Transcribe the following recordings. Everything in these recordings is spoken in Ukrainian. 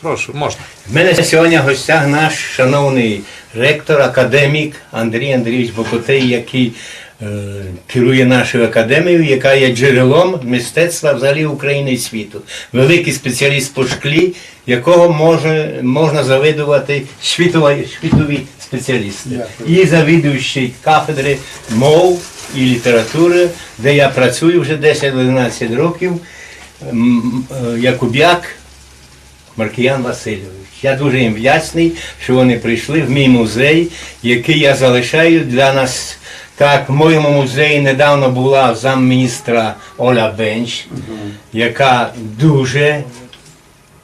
Прошу, можна. В мене сьогодні в гостях наш шановний ректор, академік Андрій Андрійович Бокотей, який е, керує нашою академією, яка є джерелом мистецтва взагалі України і світу. Великий спеціаліст по шклі, якого може, можна завидувати світові, світові спеціалісти. І завідуючий кафедри мов і літератури, де я працюю вже 10-11 років, е, Якуб'як Маркіян Васильович. Я дуже їм вдячний, що вони прийшли в мій музей, який я залишаю для нас. Так, в моєму музеї недавно була замміністра Оля Бенч, яка дуже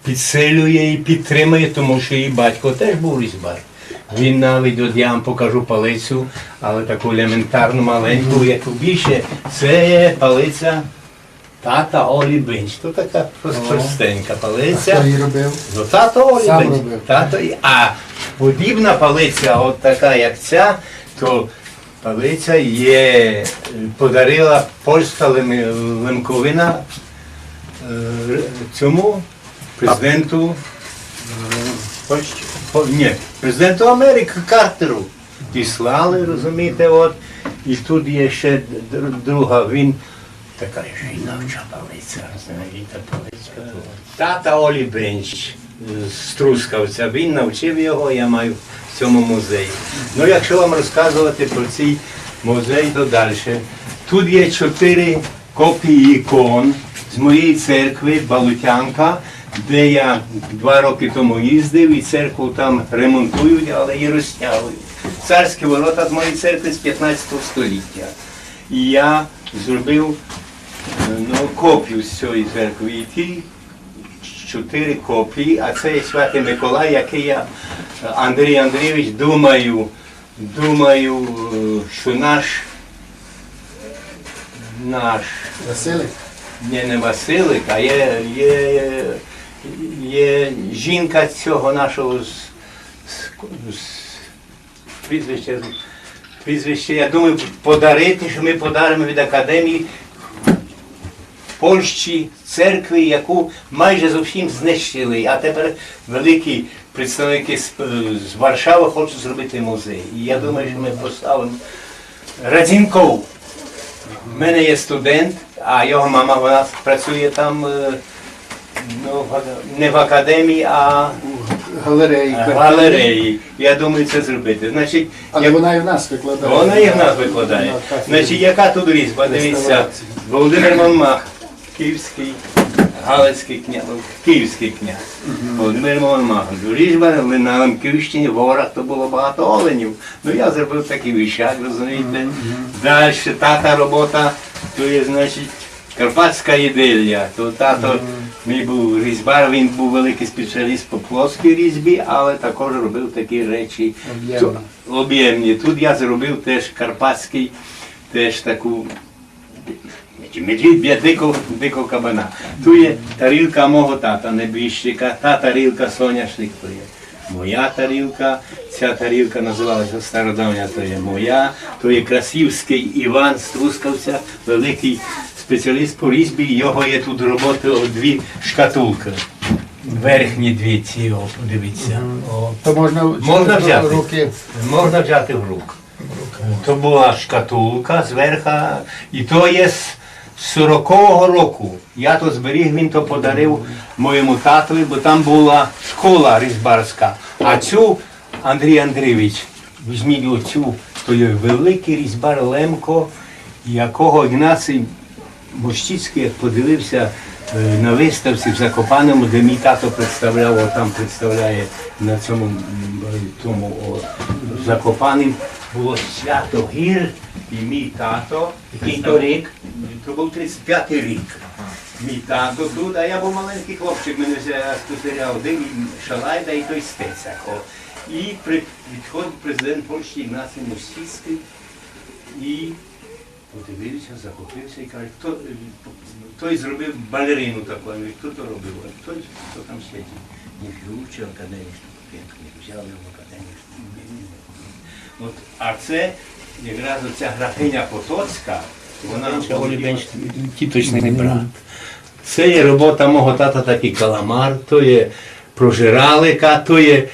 підсилює і підтримує, тому що її батько теж був різьбар. Він навіть, от я вам покажу палицю, але таку елементарну маленьку, яку більше, це палиця тата Олі Бенч. То така прос- простенька палиця. Хто її робив? Ну, тато Олі Сам Бенч. робив. Тато, і- а подібна палиця, от така як ця, то палиця є, подарила польська лем- лемковина е, цьому президенту е, Польщі. По- Ні, президенту Америки Картеру. Післали, розумієте, от. І тут є ще др- друга, він така палиця, знаєте, палиця. Тата Олі е, з Трускавця, він навчив його, я маю в цьому музеї. Ну, якщо вам розказувати про цей музей, то далі. Тут є чотири копії ікон з моєї церкви Балутянка, де я два роки тому їздив і церкву там ремонтують, але її розтягують. Царські ворота з моєї церкви з 15 століття. І я зробив ну, копію з цієї церкви. Чотири копії, а це є Святий Миколай, який я, Андрій Андрійович, думаю, думаю, що наш, наш Василик? не, не Василик, а є, є, є жінка цього нашого з, з, з прізвище, прізвище, я думаю, подарити, що ми подаримо від академії Польщі церкви, яку майже зовсім знищили, а тепер великі представники з, Варшави хочуть зробити музей. І я думаю, що ми поставимо Радзінков. У мене є студент, а його мама вона працює там е, ну, не в академії, а Галереї. в картини. галереї. Я думаю це зробити. Значить, Але як- вона і в нас викладає. вона і в нас викладає. Значить, яка тут різьба? Дивіться, Володимир Монмах, київський, галицький князь, київський князь. Володимир Монмах. Різьба на Лемківщині, в горах то було багато оленів. Ну я зробив такий віщак, розумієте. Далі тата робота, то є, значить, Карпатська ідилля. То тато мій був різьбар, він був великий спеціаліст по плоскій різьбі, але також робив такі речі об'ємні. Тут я зробив теж карпатський, теж таку медвідь б'є дикого, дикого кабана. Тут є тарілка мого тата, небіжчика, та тарілка соняшник то є. Моя тарілка, ця тарілка називалася стародавня, то є моя, то є Красівський Іван з Трускавця, великий спеціаліст по різьбі, його є тут роботи о, дві шкатулки. Верхні дві ці, о, подивіться. О, То можна, Можна взяти. руки. Можна взяти в руку. То була шкатулка зверху, і то є з 40-го року. Я то зберіг, він то подарив моєму татові, бо там була школа різьбарська. А цю Андрій Андрійович, візьміть оцю, то є великий різьбар Лемко, якого Ігнацій Мощицький, як подивився е, на виставці в Закопаному, де мій тато представляв, о, там представляє на цьому м, тому о, Закопаним, було свято гір, і мій тато, який то рік, то був 35-й рік. Мій тато тут, а я був маленький хлопчик, мене вже спостерігав один Шалайда і той Стецяк. о. І при, відходить президент Польщі Ігнацій Мощицький і подивився, захопився і каже, хто, той зробив балерину таку, хто то робив? А той, хто там сидить. Не вчив академію, не взяли в академію. От, а це якраз оця графиня Потоцька, вона тіточний брат. Це є робота мого тата, такий каламар, то є прожиралика, то є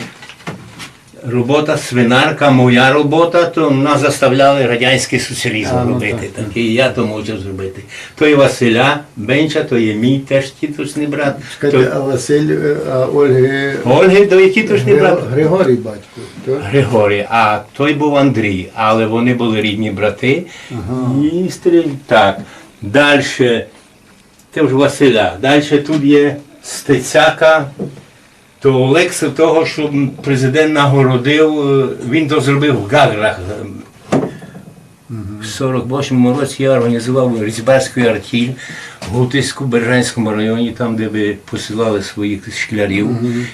робота свинарка, моя робота, то нас заставляли радянський соціалізм А, ну робити. Так, і я то можу зробити. То є Василя Бенча, то є мій теж тітушний брат. Чекайте, То, а Василь, е, а Ольги Ольги, то є тітушний брат. Григорій батько. то? Григорій, а той був Андрій, але вони були рідні брати. І стріль. Так. Далі, це вже Василя. Далі тут є Стецяка. То Олекса того, що президент нагородив, е, він то зробив в Гаграх. В 48-му році я організував Різьбарську артіль в Гутиську, Бержанському районі, там, де ви посилали своїх школярів.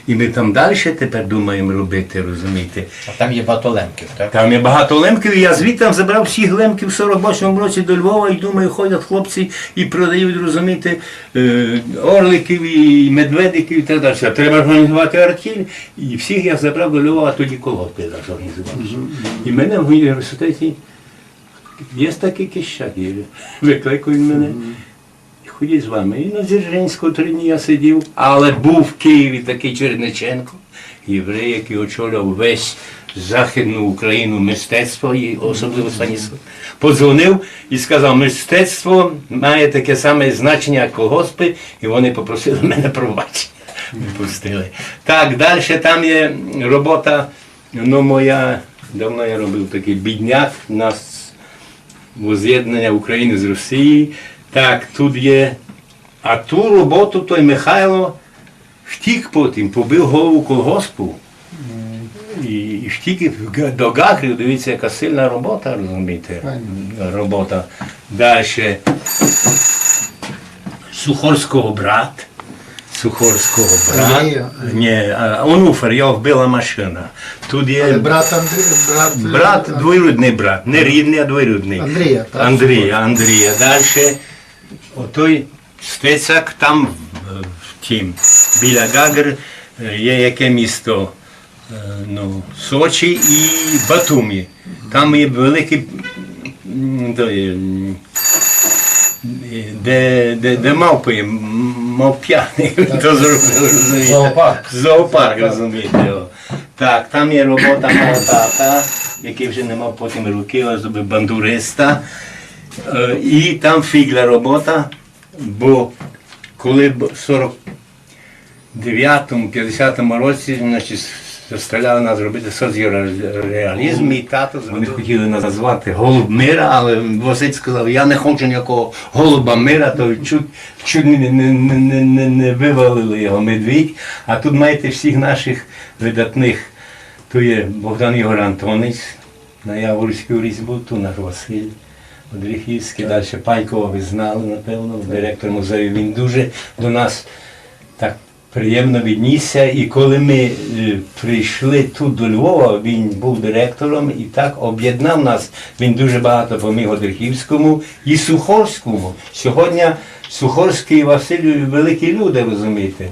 І ми там далі тепер думаємо робити, розумієте. А там є багато лемків, так? Там є багато лемків, і я звідти забрав всіх лемків в 48-му році до Львова і думаю, ходять хлопці і продають, розумієте, е, орликів і медведиків і так далі. Треба організувати артіль. І всіх я забрав до Львова, а тоді колгоспи організував. І мене в університеті є такий кищак, є. викликують мене. Ходіть з вами. І на Дзержинську три дні я сидів, але був в Києві такий Черниченко, єврей, який очолював весь Західну Україну мистецтво, і особливо Станіслав. Подзвонив і сказав, мистецтво має таке саме значення, як колгоспи, і вони попросили мене пробачення. Відпустили. Так, далі там є робота, ну моя, давно я робив такий бідняк, нас воз'єднання України з Росії. Так, тут є. А ту роботу той Михайло втік потім, побив голову колгоспу. І, втік до Гагри, дивіться, яка сильна робота, розумієте? Робота. Далі. Сухорського брат. Сухорського брат. Андрія? Ні, а, Онуфер, його вбила машина. Тут є Але брат Андрій, брат, Брат, двоюрідний брат, не рідний, а двоюрідний. Андрія, так? Андрія, Андрія. Далі отой стецяк там в- тім, біля Гагр є яке місто. Е, Ну, Сочі і Батумі. Там є великий де, де, де мавпи, мавп'яни, то зробив, розумієте. Зоопарк. Зоопарк, розумієте. о. Так, там є робота мого тата, який вже не мав потім руки, але зробив бандуриста. Е, І там фігля робота, бо коли б в 49-50 році, значить, заставляли нас робити соціореалізм, і тато вони хотіли нас назвати голуб мира, але Василь сказав, я не хочу ніякого голуба мира, то чуть, чуть не, не, не, не, не вивалили його медвідь. А тут маєте всіх наших видатних. То є Богдан Ігор Антонець, на Яворську різьбу, тут наш Василь. Одріхівський, далі Панькова ви знали, напевно, директор музею. Він дуже до нас так приємно віднісся. І коли ми е, прийшли тут до Львова, він був директором і так об'єднав нас. Він дуже багато поміг Одріхівському і Сухорському. Сьогодні Сухорський і Василь великі люди, розумієте.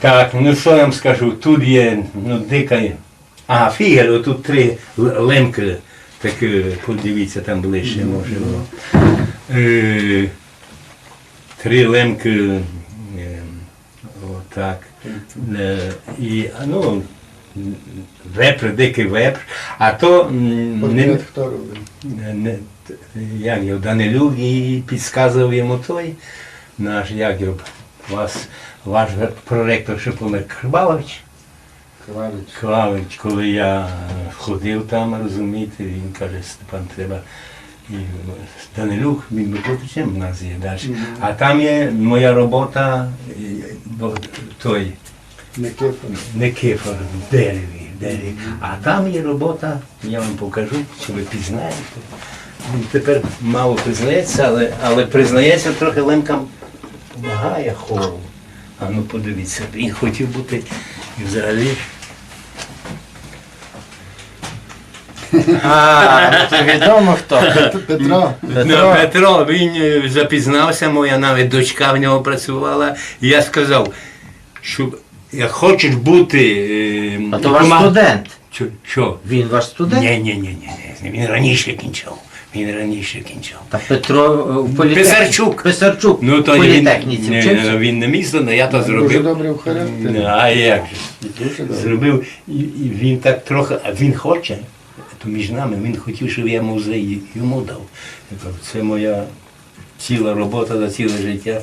Так, ну що я вам скажу, тут є ну, дика. А, фігель, тут три лемки. Так е, подивіться там ближче, може. Е, три лемки. Отак. Е, І, ну, вепр, дикий вепр. А то не, не, як його, Данилюк і підказував йому той, наш як його, вас, ваш проректор, Крбалович. Кравич. Клавич, коли я ходив там, розумієте, він каже, Степан, треба. Данилюк, він виключним в нас є далі. А там є моя робота, бо той Никифор. не кифор, в дереві, дереві. А там є робота, я вам покажу, чи ви пізнаєте. Він тепер мало признається, але, але признається трохи лемкам допомагає хору. А ну подивіться, він хотів бути і взагалі. А, це відомо хто. Петро. Ну, Петро, він е, запізнався, моя навіть дочка в нього працювала. І я сказав, що як хочеш бути. е, А то ваш студент. Що? що? Він ваш студент? Ні, ні, ні, ні. Він раніше кінчав. Він раніше кінчив. Та Петро е, в політехніці. Писарчук. Писарчук Ну в то він, політехніці не, вчився. він не міг, але я то Дуже зробив. добре в характері. А як же? Дуже добре. Зробив, і, і він так трохи, а він хоче, то між нами, він хотів, щоб я музей йому дав. Я кажу, це моя ціла робота за ціле життя.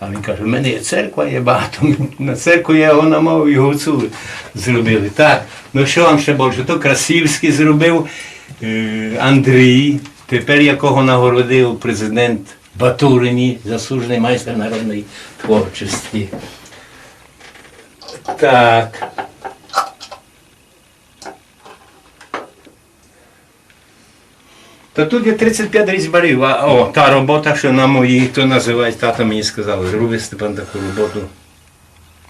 А він каже, в мене є церква, є багато. На церкву я його намовив і гуцули зробили. Так, ну що вам ще більше? То Красівський зробив е, Андрій, тепер якого нагородив президент Батурині, заслужений майстер народної творчості. Так. Та тут є 35 різьбарів, а о, та робота, що на моїй, то називають, тата мені сказав, зроби Степан таку роботу.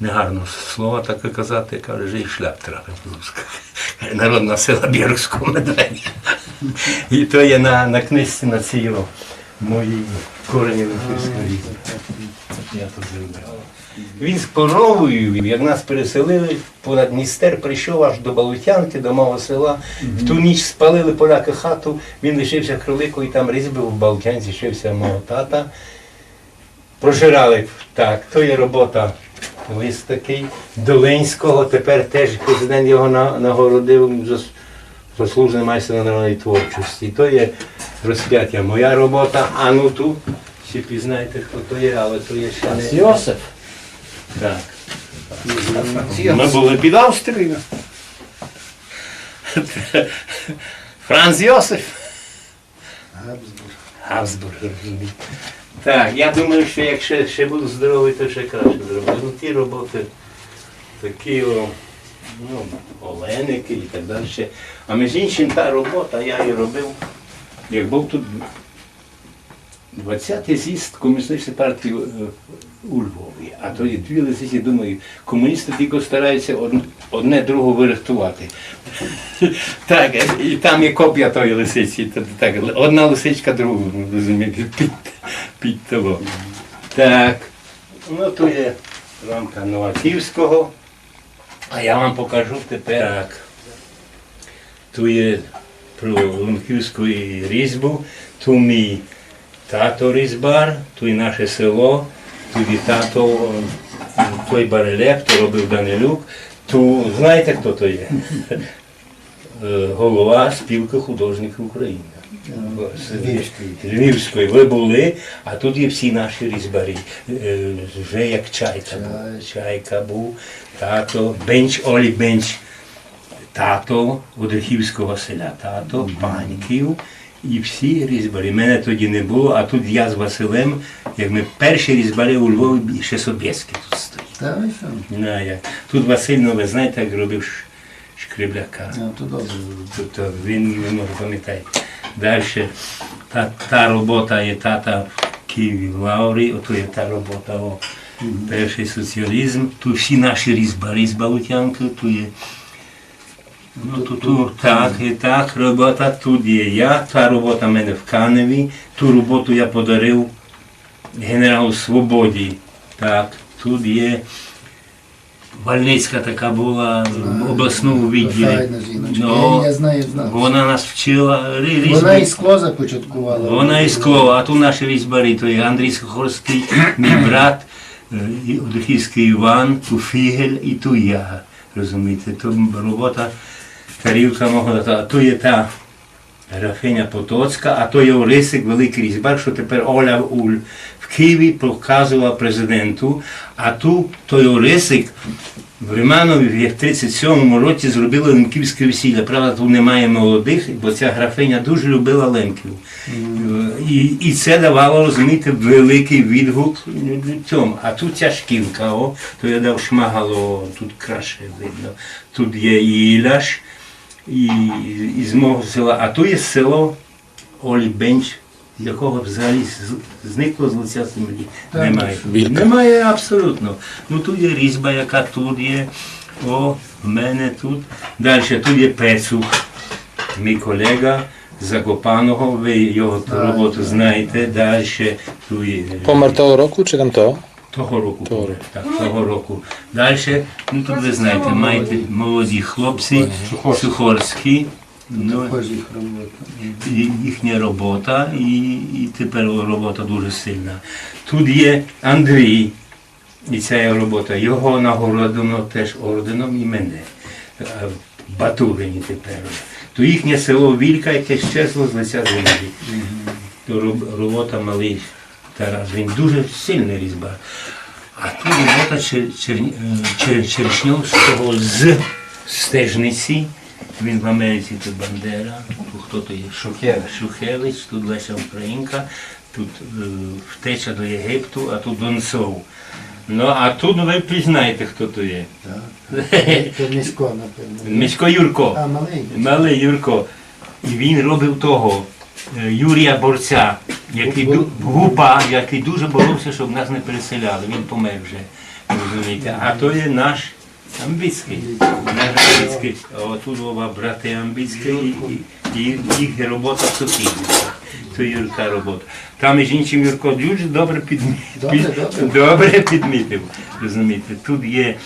Негарно слова таке казати, каже, вже і шлях трапив. Народна сила Бірського медведя. І то є на, на книжці на цій моїй корені Лихівської різні. Я тут зробив. Він з коровою, як нас переселили, понад Дністер прийшов аж до Балутянки, до мого села. В ту ніч спалили поляки хату, він лишився кроликою, там різьбив в Балутянці, лишився мого тата. Прожирали так, то є робота лист такий Долинського, тепер теж президент його нагородив зас- заслужений майстер народної творчості. То є розп'яття моя робота, а ну тут, ще пізнаєте, хто то є, але то є ще не. Йосиф. Так. Ми були під Австрією. Франц Йосиф. Габсбург. Габсбург, розумієте. Так, я думаю, що якщо ще буду здоровий, то ще краще зроблю. Ну, ті роботи такі о, ну, оленики і так далі. А між іншим та робота, я її робив, як був тут 20-й з'їзд комуністичної партії е, у Львові. А тоді дві лисиці, думаю, комуністи тільки стараються одне другу вирихтувати. Так, і там є копія тої лисиці. Так, одна лисичка другу, розумієте, під, під того. Так, ну то є рамка Новаківського. А я вам покажу тепер. Так. Тут є про Лунківську різьбу, тут мій тато різьбар, тут і наше село, тут і тато, е, той барелек, то робив Данилюк. Ту, знаєте, хто то є? Е, Голова спілки художників України. Львівської. Ви були, а тут є всі наші різьбарі. Е, Вже як чайка був. Чайка був, тато, бенч, Олі Бенч, тато Одехівського селя, тато, паньків. І всі різьбарі. Мене тоді не було, а тут я з Василем, як ми перші різьбари у Львові, ще Собєський тут стоїть. Що? На, як. Тут Василь, ну ви знаєте, як робив шкребляка. Ну, то добре. Тобто він не може пам'ятати. Далі та, та робота є тата в Києві в Лаурі, ото є та робота о, перший соціалізм. Тут всі наші різьбарі з Балутянки, тут є. Ну, тут, тут так, і так, робота, тут є я, та робота в мене в Каневі, ту роботу я подарив генералу Свободі. Так, тут є Вальницька така була в обласному відділі. Ну, Я, знаю, знаю. вона нас вчила рі- Вона і скло започаткувала. Вона і скло, а тут наші різьбари, то є Андрій Сухорський, мій брат, е, і Одухівський Іван, ту Фігель і ту я. Розумієте, то робота тарілка мого. А то є та графиня Потоцька, а то є Орисик, великий різьбар, що тепер Оля Уль в Києві показувала президенту, а ту той Орисик в Риманові в 37-му році зробили лемківське весілля. Правда, тут немає молодих, бо ця графиня дуже любила лемків. І, і це давало, розумієте, великий відгук цьому. А тут ця шкілка, о, то я дав шмагало, тут краще видно. Тут є і Іляш, і, і з мого села. А тут є село Олі Бенч, якого взагалі зникло з лиця землі. Немає. Вілька. Немає абсолютно. Ну тут є різьба, яка тут є. О, в мене тут. Далі тут є Пецух, мій колега Закопаного, ви його ту роботу знаєте. Далі тут є. Помер того року чи там того? Того року. Того Так, того року. Далі, ну тут ви знаєте, маєте молоді хлопці, Сухорські, Ну, їхня робота, і, і тепер робота дуже сильна. Тут є Андрій, і ця робота. Його нагородено теж орденом і мене. е, в Батурині тепер. То їхнє село Вілька, яке щезло з лиця землі. То робота малий Тарас. Він дуже сильний різьбар. А тут робота е, Чер- Чершньовського з стежниці. Він в Америці тут Бандера, тут хто то є? Шухевич. Шухевич, тут Леся Українка, тут е, втеча до Єгипту, а тут Донцов. Ну, а тут ви пізнаєте, хто то є. Це місько, напевно. Місько Юрко. А, маленький. Малий Юрко. І він робив того Юрія Борця, який гупа, який дуже боровся, щоб нас не переселяли. Він помер вже. Розумієте? А то є наш Амбіцький. Наш Амбіцький. Отут оба брати Амбіцькі і, і, і їх робота в сусідстві. То Юрка робота. Там між іншим Юрко дуже добре підмітив. Добре, підмітив. Розумієте, тут є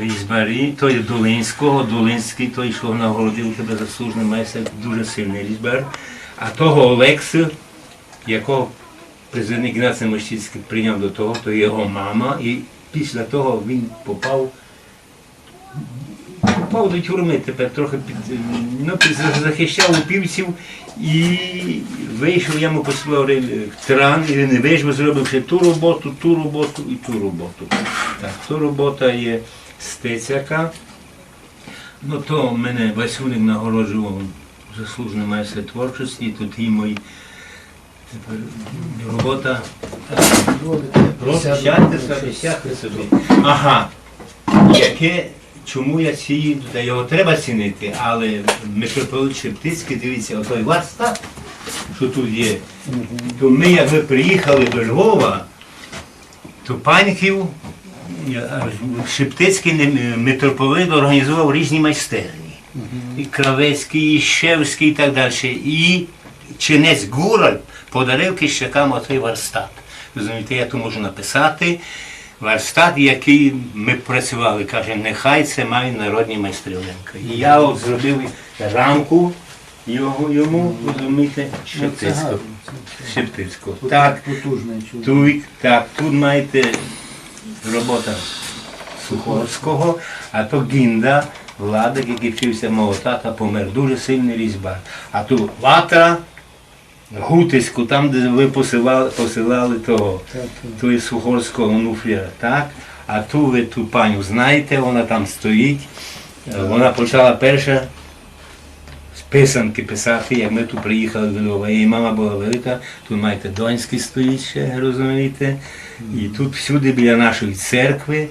різьбарі, той Долинського, Долинський, той, що нагородив тебе заслужений майстер, дуже сильний різьбар. А того Олексу, якого президент Ігнацій Мощицький прийняв до того, то його мама, і після того він попав. Попав до тюрми тепер трохи під, ну, захищав упівців і вийшов, я йому послав тран, і він вийшов, зробив ще ту роботу, ту роботу і ту роботу. Так, ту робота є стецяка. Ну то мене Васюник нагороджував заслужений майстер творчості, тут і мої тепер робота. Сядьте собі, сядьте собі. Ага. Яке, чому я та його треба цінити, але митрополит Шептицький, дивіться, отой варстат, що тут є, то ми, як ми приїхали до Львова, то паньків е, Шептицький митрополит організував різні майстерні. І Кравецький, і Щевський і так далі. І чинець Гураль подарив кищакам оцей варстат. Розумієте, я то можу написати. Варстат, який ми працювали, каже, нехай це мають народні майстри Оленка. І я от зробив рамку його, йому, розумієте, Шептицького. гарно, Шептицького. Так, тут, так, тут маєте робота Суховського, а то Гінда, Владик, який вчився мого тата, помер. Дуже сильний різьбар. А тут Ватра, Гутиську, там, де ви посилали, посилали того, ту Сухорського онуфрія, так? А ту ви ту паню знаєте, вона там стоїть. Вона почала перша з писанки писати, як ми тут приїхали до Львова. Її мама була велика, тут маєте Донський стоїть ще, розумієте? І тут всюди біля нашої церкви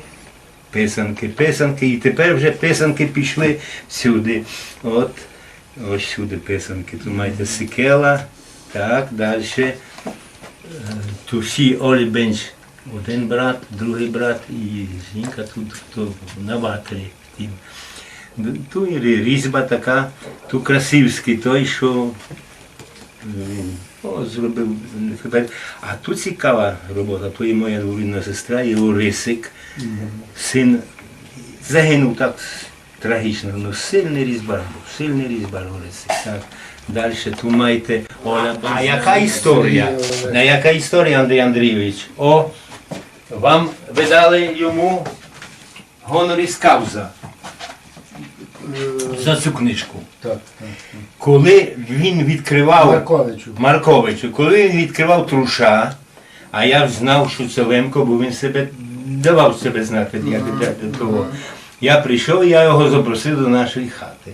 писанки, писанки, і тепер вже писанки пішли всюди. От, ось сюди писанки. Тут маєте Сикела, так, далі. Е, Тут всі Олі Бенч, один брат, другий брат і жінка тут хто на ватрі. І різьба така, тут Красивський той, що о, зробив. тепер. А тут цікава робота, то є моя двоюрідна сестра, його Рисик, син загинув так трагічно, але сильний різьбар був, сильний різьбар Орисик. Так. Далі тут маєте Оля. А яка історія? А яка історія, Андрій Андрійович? О, вам видали йому гоноріс кауза за цю книжку. Так, так. Коли він відкривав Марковичу. Марковичу, коли він відкривав труша, а я знав, що це Лемко, бо він себе давав себе знати, як для того. Я прийшов, я його запросив до нашої хати.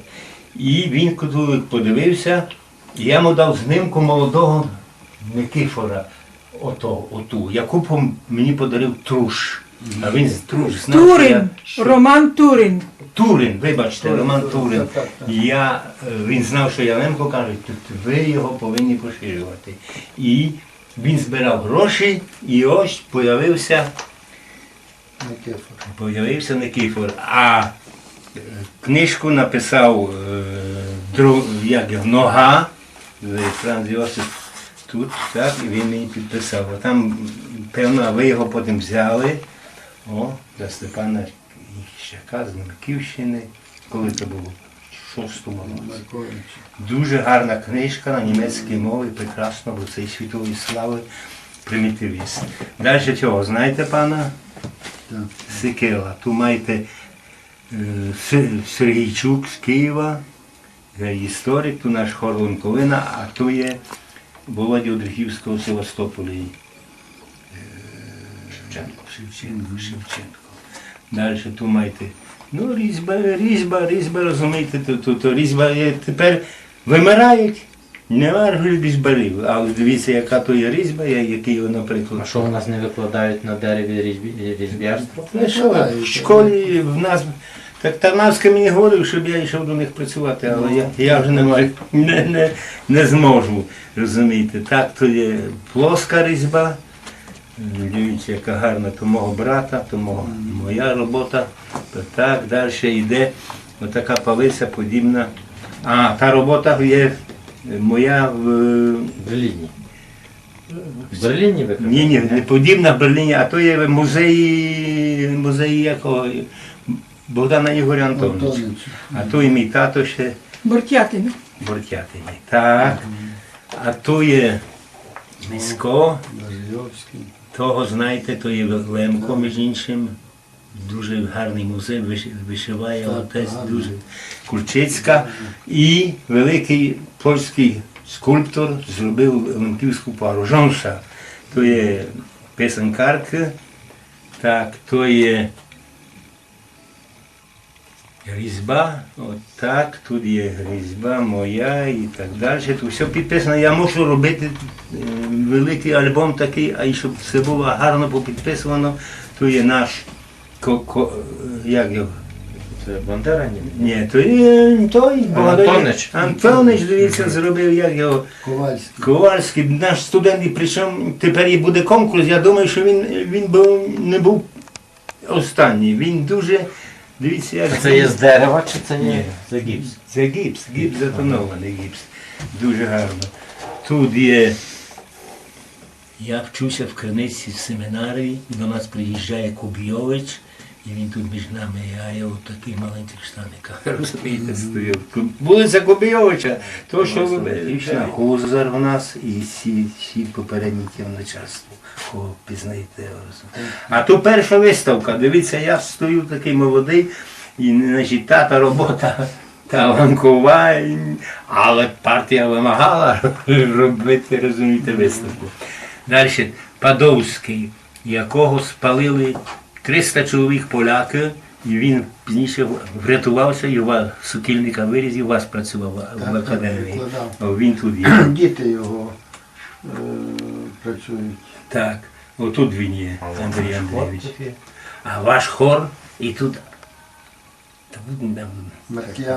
І він коли подивився, і я йому дав знимку молодого Никифора, ото, оту, яку мені подарив труш. А він з знав, що Турин, Роман Турин. Турин, вибачте, Роман Турин. Я, е, він знав, що я Лемко каже, тут ви його повинні поширювати. І він збирав гроші, і ось появився, Никифор. появився Никифор. А е, книжку написав е, друг, як його, нога, Франц Йосип тут, так, і він мені підписав. А там, певно, а ви його потім взяли. О, за Степана Іщака з Марківщини. Коли це було? шостому році. Дуже гарна книжка на німецькій мові, прекрасно, бо цей світової слави примітивіст. Далі цього, знаєте пана. Сикела? Тут маєте е, Сергійчук з Києва, е, історик, тут наш хор Лунковина, а то є Володя Одрихівського в Севастополі. Шевченко. Шевченко, Шевченко. Далі тут маєте. Ну, різьба, різьба, різьба, розумієте, то, то, то різьба є тепер вимирають. Нема різьбарів. Але дивіться, яка то є різьба, який, наприклад. А що у нас не викладають на дереві різьбі- різьбярство? Ну, що, в школі в нас. Так Тарнавська мені говорив, щоб я йшов до них працювати, але я, я вже не, маю- не, не, не зможу. Розумієте, так то є плоска різьба. Дивіться, яка гарна, то мого брата, то мого, моя робота. То так, далі йде отака палиця подібна. А, та робота є моя в Берліні. В Берліні викладають? ні, ні, не подібна в Берліні, а то є в музеї, музеї якого Богдана Ігоря Антоновича. А то і мій тато ще Бортятин. Бортятині. Так. А то є Місько, Лазійовський. Того знаєте, то є Лемко, між іншим. Дуже гарний музей, вишиває отець дуже Курчицька. І великий польський скульптор зробив Лемківську пару. Жонша. То є писанкарка, так, то є різьба, отак, тут є різьба моя і так далі. Тут все підписано. Я мушу робити е, великий альбом такий, а й щоб все було гарно попідписано, то є наш ко, ко, як його? Це Бандера ні? Ні, то є той Антонич. Антонич, дивіться, зробив як його. Ковальський. Ковальський, наш студент, і причому тепер і буде конкурс. Я думаю, що він, він був, не був останній. Він дуже, дивіться, як Це є з дерева чи це Ні. є? Це гіпс. це гіпс, гіпс затонований гіпс. Дуже гарно. Тут є. Я вчуся в Криниці в семінарі, до нас приїжджає Кубйович, і він тут між нами, а я от такий маленьких штаниках. Розумієте, стою. Вулиця Кубйовича, то що ви Хузар в нас і всі, всі попередні начальство, кого пізнаєте. А то перша виставка. Дивіться, я стою такий молодий, і значить, тата робота таланкова, і- але партія вимагала робити, розумієте, виставку. Далі Падовський, якого спалили 300 чоловік поляки, і він пізніше врятувався, і вас сукільника виріз, і у вас працював в Так, так, академії. Він тут є. Діти його е, працюють. Так, отут він є, Андрій Андрійович. А ваш хор і тут.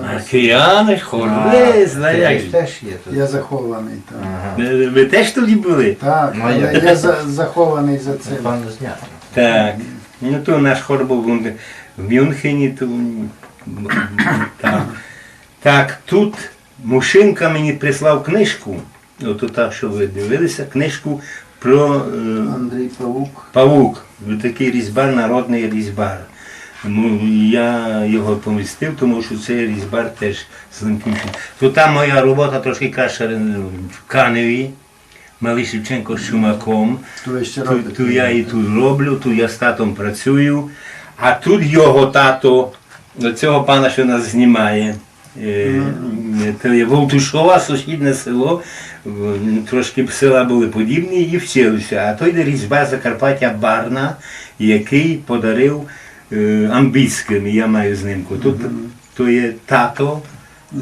Маркіяни хор. Ви знаєте. теж є тут. Я захований там. Ага. Ви, ви теж тоді були? Так, Ну, я- я за, захований за цим. Так. Ну то наш хор був в- Мюнхені, то так. Так, тут Мушинка мені прислав книжку, ото та, що ви дивилися, книжку про е, Андрій Павук. павук. Такий різьбар, народний різьбар. Ну, я його помістив, тому що цей різьбар теж з Лемківщини. То там моя робота трошки краща е, в Каневі, Малий Шевченко з ще Ту, робите. ту я і тут роблю, тут я з татом працюю, а тут його тато, цього пана, що нас знімає. е, є Волтушова, сусідне село, трошки села були подібні і вчилися. А той де різьба Закарпаття Барна, який подарив Амбіцьким, я маю знімку. Тут то є тато е,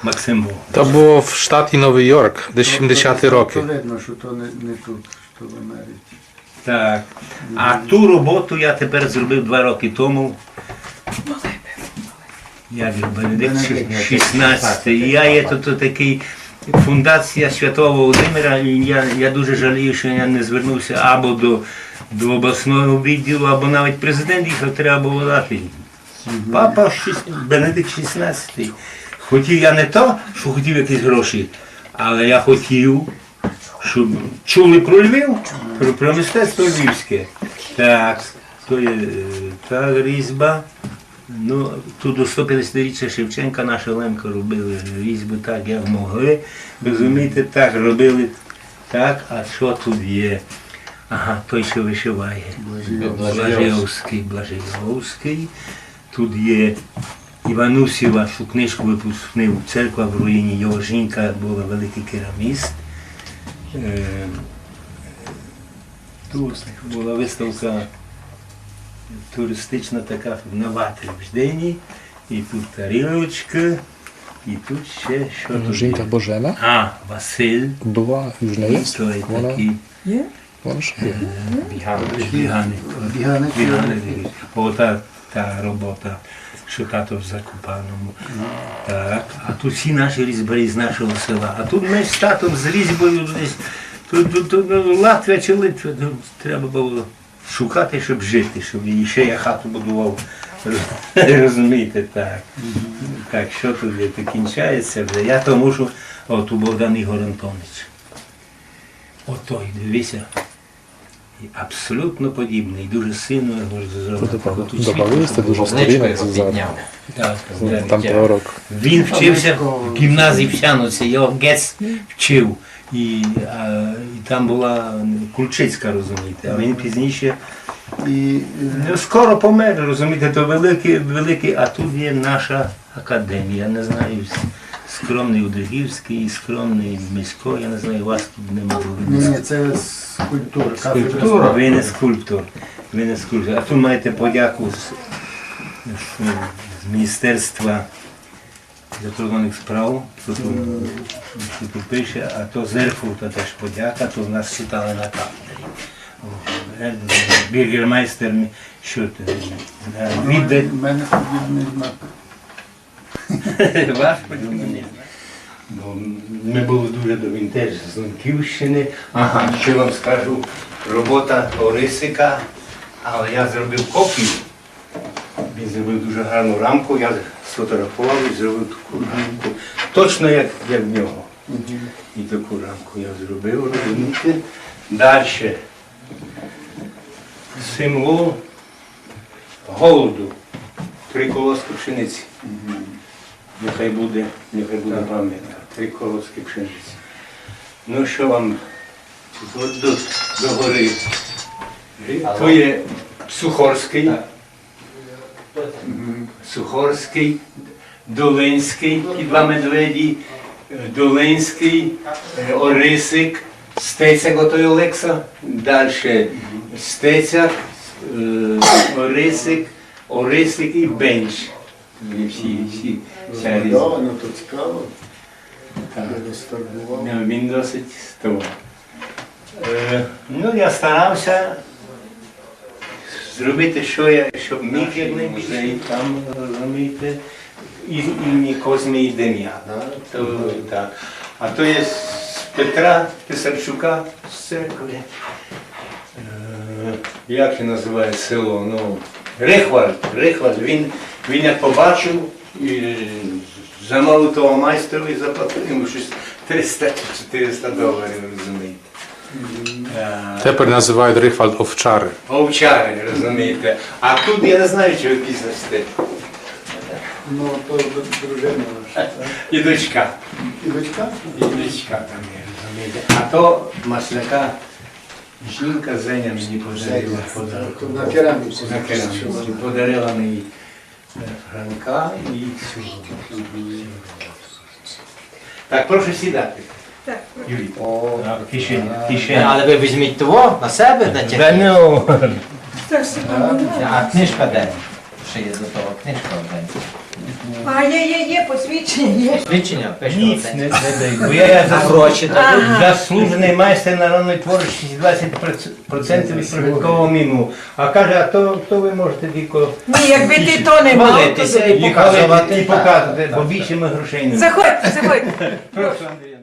пана Максимова. To było w sztacie Nowy Jork, dесь 70-ті То роки. видно, що то не, не тут, що в Америці. Так. А ту роботу я тепер зробив два роки тому. Же, Бенедикт Бенедикт 16. І я є тут такий фундація Святого Володимира, і я, я дуже жалію, що я не звернувся або до, до обласного відділу, або навіть президент їхав, треба було дати. Папа Бенедикт 16. Хотів я не то, що хотів якісь гроші, але я хотів, щоб чули про Львів, про, про мистецтво львівське. Так, то є е, та різьба. Ну, тут до 150-річчя Шевченка наша Лемка робили різьби так, як могли. Розумієте, так робили так, а що тут є? Ага, той, що вишиває. Блажевський, Блажевський. Тут є Іванусєва, що книжку випускнив церква в руїні. Його жінка була великий кераміст. Е, Тут була виставка туристична така на Ватрівждені. І тут тарілочка, і тут ще що тут Жінка? Божена А, Василь. була, jest? Вона, такий вона ж є. Біганик. біганик. Біганик. Біганик. Ота та робота, що тато в Закопаному. Так. А тут всі наші різьбарі з нашого села. А тут ми з татом з різьбою десь. Тут, тут, тут ну, Латвія чи Литва, ну, треба було шукати, щоб жити, щоб і ще я хату будував. Розумієте, так. Так, що тут є, кінчається вже. Я то мушу, от у Богдан Ігор Антонович. Отой, дивися. І Абсолютно подібний, дуже сильно його зробив. Тут Добавили це дуже сторінок підняв. Так. Там. Він вчився в гімназії в Сяновці, його гец вчив. І, а, і там була Кульчицька, розумієте, а він пізніше І ну, скоро помер, розумієте, то великий, великий, а тут є наша академія, не знаю, скромний Удригівський, скромний місько, я не знаю, вас тут немає. ні, ні, це скульптура. Скульптура, ви не скульптор. Ви не скульптор. А тут маєте подяку з, з, Міністерства закордонних справ, що тут, що тут пише, а то з Ерфурта теж подяка, то в нас читали на кафедрі. Е, Бігермайстер, мі- що ти? е, Ваш подібний? Ну, Ми були дуже до він теж з Ланківщини. Ага, що вам скажу, робота Орисика, але я зробив копію. Він зробив дуже гарну рамку, я сфотографував і зробив таку рамку. Точно як, в нього. І таку рамку я зробив, розумієте. Далі. Символ голоду. Три колоски пшениці. Нехай буде, нехай буде пам'ятка. Три колоски пшениці. Ну що вам до, до гори. То є Сухорський. Сухорський, Долинський, ті два медведі, Долинський, е, Орисик, Стецяк, отой Олекса, далі Стецяк, е, Орисик, Орисик і Бенч. Всі, всі, вся різна. Да, ну то цікаво. Він досить того. Е, ну, я старався зробити, що я, щоб міг як найбільше, там, розумієте, і імені Козьми і Дем'яна. То, так. А то є з Петра Писарчука з церкви. Е, як він називає село? Ну, Рихвальд. Рихвальд. Він, він як побачив, і замовив того майстрові заплатив йому щось 300 чи 400 доларів, розумієте. Е, Тепер називають Рихвальд овчари. Овчари, розумієте. А тут я не знаю, чи ви пізності. Ну, то дружина наша. так? І дочка. І дочка? І дочка там є, розумієте. А то масляка жінка Зеня мені подарила подарунок. На кераміці. На кераміці. Подарила мені е, і цю. Так, прошу сідати. Так. Юрій. Кишені. Але ви візьміть того на себе на Да тягніть. ну. А книжка де? Ще є до того книжка де. А є, є, є, посвідчення є. Свідчення пише Ніц оце. не, не дай. Бо я. Заслужений майстер народної творчості 20% від прожиткового мінімуму. А каже, а то, то ви можете тільки Ні, якби ти то не мав, то... Молитися і показувати. і показувати, бо більше ми грошей не маємо. Заходьте, заходьте. Прошу, Андрій.